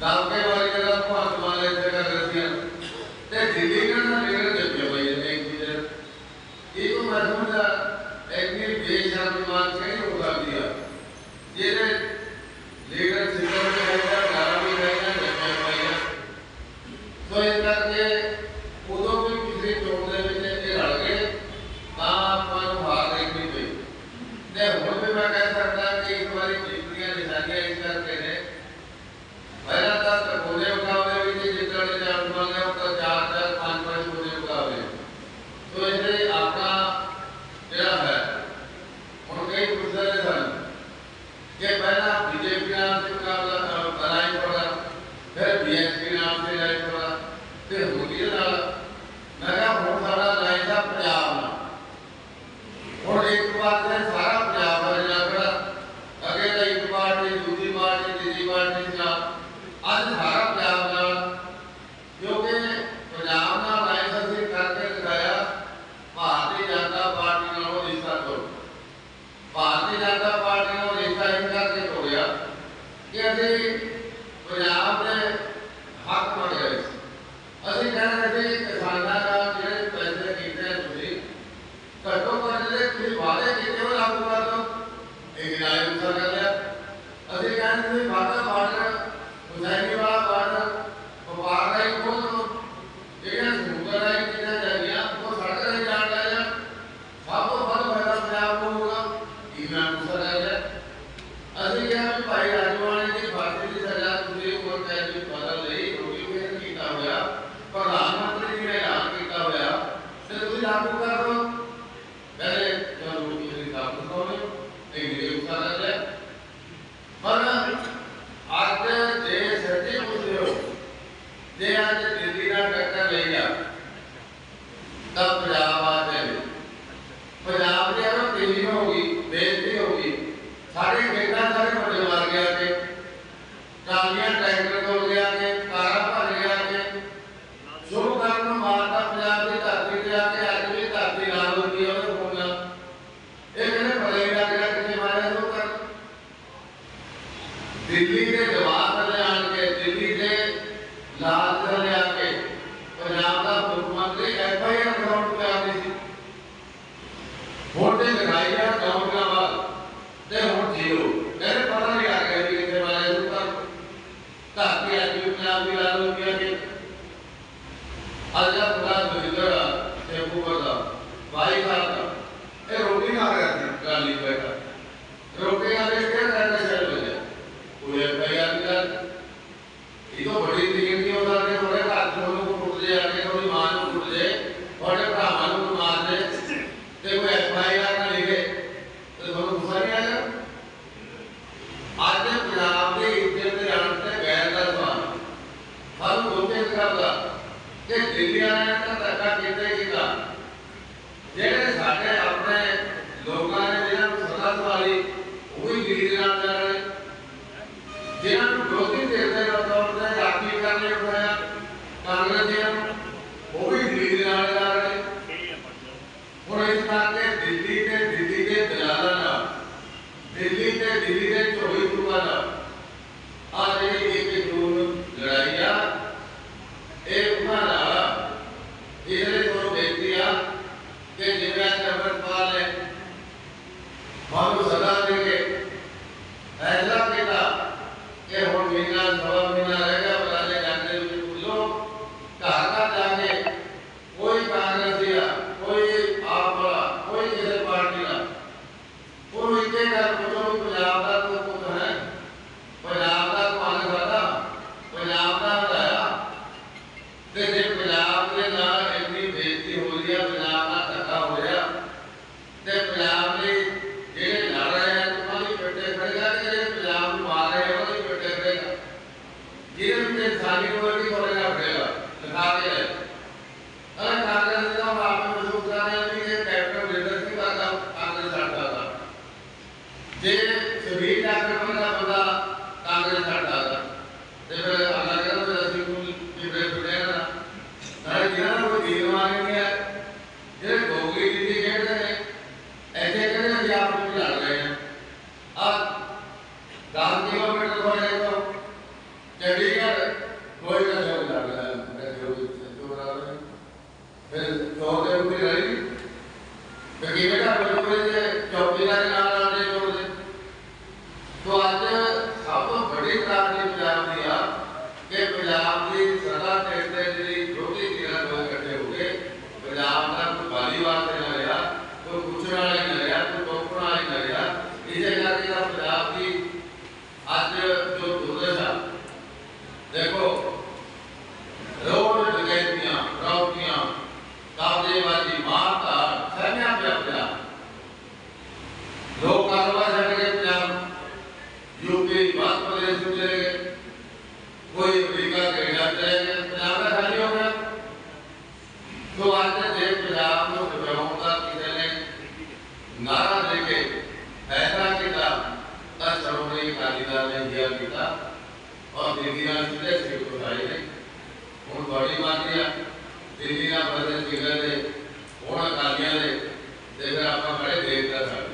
ડાલકે વાળી જગ્યા કો આસમાને જગ્યા રસિયા તે દિલ્હી ના નગર જગ્યા હોય ને એક બીજા એક મજમુદા એકની બેશાબીમાન કઈ ઉગા દિયા જેને લેગર સિસ્ટમ કે હતા ગારામી રહેના જગ્યા હોય તો એના કે ਉਦੋਂ ਵੀ ਕਿਸੇ ਚੋਣ ਦੇ ਵਿੱਚ ਇਹ ਰਲ ਗਏ ਤਾਂ ਆਪਾਂ ਨੂੰ ਹਾਰ ਦੇਖਣੀ ਪਈ ਤੇ ਹੁਣ ਹੈ ਜੀ ਪੰਜਾਬ ਦੇ ਹੱਕ ਬਣ ਗਏ ਅਸੀਂ ਕਹਿੰਦੇ ਵੀ ਕਿਸਾਨਾਂ ਦਾ ਜਿਹੜੇ ਪੈਸੇ ਕੀਤੇ ਤੁਸੀਂ, ਘੱਟੋ ਘੱਟ ਜਿਹੜੇ ਤੁਸੀਂ ਵਾਅਦੇ ਕੀਤੇ ਉਹ ਲਾਗੂ ਕਰ ਦਿਓ। ਇਹ ਨਾਲੇ लागू कर ਦਿੱਲੀ ਦੇ ਜਵਾਬ ਤੁਹਾਡੇ ਭਰਾਵਾਂ ਨੂੰ ਮਾਰ ਦੇ। ਤੇ ਉਹ ਐਫ ਆਈ ਆਰ ਨਾ ਲਿਖੇ। ਤੇ ਤੁਹਾਨੂੰ ਗੁੱਸਾ ਨਹੀਂ ਆਇਆ? ਅੱਜ ਪੰਜਾਬ ਦੇ ਇੱਜ਼ਤ ਦੇ ਅਣ ਤੇ ਗੈਰ ਦਾ ਸਵਾਲ। ਹਰ ਮੋਟੇ ਕਰਦਾ ਕਿ ਦਿੱਲੀ ਵਾਲਿਆਂ ਦਾ ਧੱਕਾ ਕਿਤੇ ਕੀਤਾ। ਜਿਹੜੇ ਸਾਡੇ ਆਪਣੇ ਲੋਕਾਂ diretto o in खाने को भी बोलेगा बेला खा के अरे खा के এটা করে যে জব ਨੇ ਕਾਲੀਦਾਰ ਨੇ ਦਿਆ ਕੀਤਾ। ਔਰ ਦੇਵੀ ਨਾਲ ਸਿੱਧੇ ਸਿਰ ਉਠਾਏ ਨੇ। ਹੁਣ ਬੜੀ ਮਾਤਿਆ ਦੇਵੀ ਨਾਲ ਬਦਲ ਜਿਗਰ ਦੇ ਉਹਨਾਂ ਕਾਲੀਆਂ ਦੇ। ਤੇ ਫਿਰ ਆਪਾਂ ਖੜੇ ਦੇਖਦਾ ਸਾਡੇ